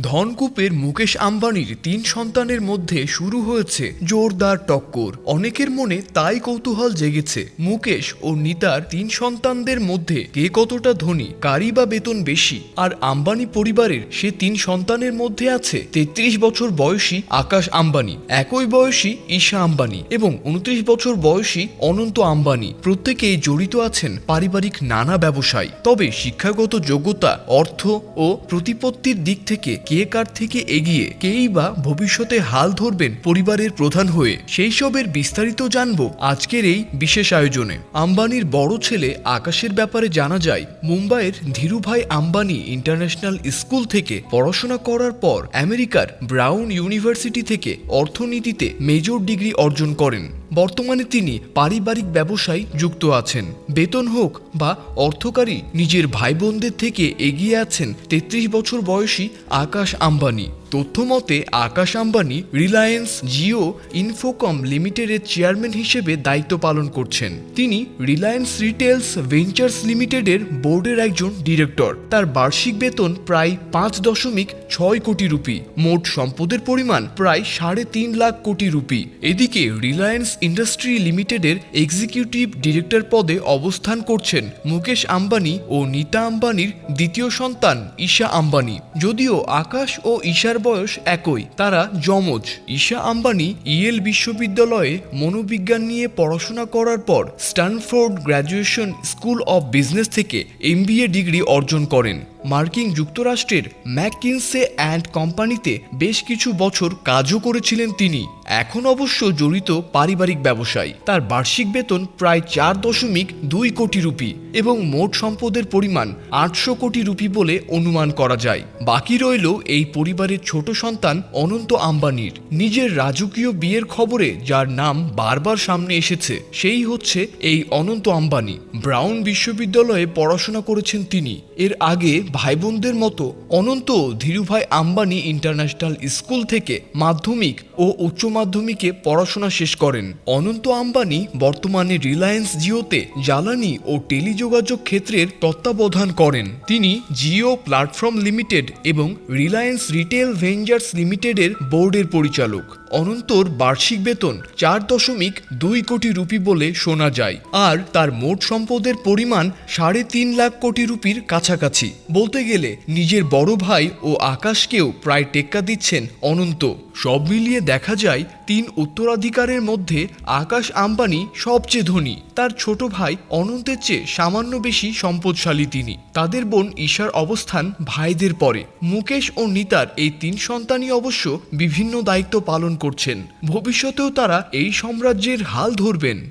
ধনকূপের মুকেশ আম্বানির তিন সন্তানের মধ্যে শুরু হয়েছে জোরদার টক্কর। অনেকের মনে তাই কৌতূহল জেগেছে। মুকেশ ও নিতার তিন সন্তানদের মধ্যে কে কতটা ধনী কারি বা বেতন বেশি, আর আম্বানি পরিবারের সে তিন সন্তানের মধ্যে আছে তেত্রিশ বছর বয়সী আকাশ আম্বানি, একই বয়সী ঈশা আম্বানি এবং উনত্রিশ বছর বয়সী অনন্ত আম্বানি। প্রত্যেকেই জড়িত আছেন পারিবারিক নানা ব্যবসায়। তবে শিক্ষাগত যোগ্যতা, অর্থ ও প্রতিপত্তির দিক থেকে কে কার থেকে এগিয়ে কেই বা ভবিষ্যতে হাল ধরবেন পরিবারের প্রধান হয়ে, সেই সবের বিস্তারিত জানব আজকের এই বিশেষ আয়োজনে। আম্বানির বড় ছেলে আকাশের ব্যাপারে জানা যায়, মুম্বাইয়ের ধীরুভাই আম্বানি ইন্টারন্যাশনাল স্কুল থেকে পড়াশোনা করার পর আমেরিকার ব্রাউন ইউনিভার্সিটি থেকে অর্থনীতিতে মেজর ডিগ্রি অর্জন করেন। বর্তমানে তিনি পারিবারিক ব্যবসায় যুক্ত আছেন। বেতন হোক বা অর্থকারী, নিজের ভাই বোনদের থেকে এগিয়ে আছেন তেত্রিশ বছর বয়সী আকাশ আম্বানি। তথ্যমতে, Akash Ambani Reliance Jio Infocomm লিমিটেডের চেয়ারম্যান হিসেবে দায়িত্ব পালন করছেন। তিনি রিলায়েন্স রিটেলস ভেঞ্চার্স লিমিটেডের বোর্ডের একজন ডিরেক্টর। তার বার্ষিক বেতন প্রায় পাঁচ দশমিক ছয় কোটি রুপি। মোট সম্পদের পরিমাণ প্রায় সাড়ে তিন লাখ কোটি রুপি। এদিকে, রিলায়েন্স ইন্ডাস্ট্রি লিমিটেডের এক্সিকিউটিভ ডিরেক্টর পদে অবস্থান করছেন মুকেশ আম্বানি ও নীতা আম্বানির দ্বিতীয় সন্তান ঈশা আম্বানি। যদিও আকাশ ও ঈশার বয়স একই। তারা যমজ। ঈশা আম্বানি ইয়েল বিশ্ববিদ্যালয়ে মনোবিজ্ঞান নিয়ে পড়াশোনা করার পর Stanford graduation school of business থেকে এমবিএ ডিগ্রি অর্জন করেন। মার্কিন যুক্তরাষ্ট্রের ম্যাককিনসে অ্যান্ড কোম্পানিতে বেশ কিছু বছর কাজও করেছিলেন তিনি। এখন অবশ্য জড়িত পারিবারিক ব্যবসায়। তার বার্ষিক বেতন প্রায় চার দশমিক দুই কোটি রুপি এবং মোট সম্পদের পরিমাণ আটশো কোটি রুপি বলে অনুমান করা যায়। বাকি রইল এই পরিবারের ছোট সন্তান অনন্ত আম্বানির। নিজের রাজকীয় বিয়ের খবরে যার নাম বারবার সামনে এসেছে, সেই হচ্ছে এই অনন্ত আম্বানি। ব্রাউন বিশ্ববিদ্যালয়ে পড়াশোনা করেছেন তিনি। এর আগে ভাই বোনদের মতো অনন্ত ধীরুভাই আম্বানি ইন্টারন্যাশনাল স্কুল থেকে মাধ্যমিক ও উচ্চ মাধ্যমিকে পড়াশোনা শেষ করেন। অনন্ত আম্বানি বর্তমানে রিলায়েন্স জিওতে জ্বালানি ও টেলিযোগাযোগ ক্ষেত্রের তত্ত্বাবধান করেন। তিনি জিও প্ল্যাটফর্ম লিমিটেড এবং রিলায়েন্স রিটেল ভেঞ্জার্স লিমিটেডের বোর্ডের পরিচালক। অনন্তর বার্ষিক বেতন চার দশমিক দুই কোটি রুপি বলে শোনা যায়। আর তার মোট সম্পদের পরিমাণ সাড়ে তিন লাখ কোটি রুপির কাছাকাছি। বলতে গেলে, নিজের বড় ভাই ও আকাশকেও প্রায় টেক্কা দিচ্ছেন অনন্ত। সব মিলিয়ে দেখা যায়, তিন উত্তরাধিকারের মধ্যে আকাশ আম্বানি সবচেয়ে ধনী। তার ছোট ভাই অনন্তের চেয়ে সামান্য বেশি সম্পদশালী তিনি। তাদের বোন ঈশার অবস্থান ভাইদের পরে। মুকেশ ও নিতার এই তিন সন্তানই অবশ্য বিভিন্ন দায়িত্ব পালন করছেন। ভবিষ্যতেও তারা এই সাম্রাজ্যের হাল ধরবেন।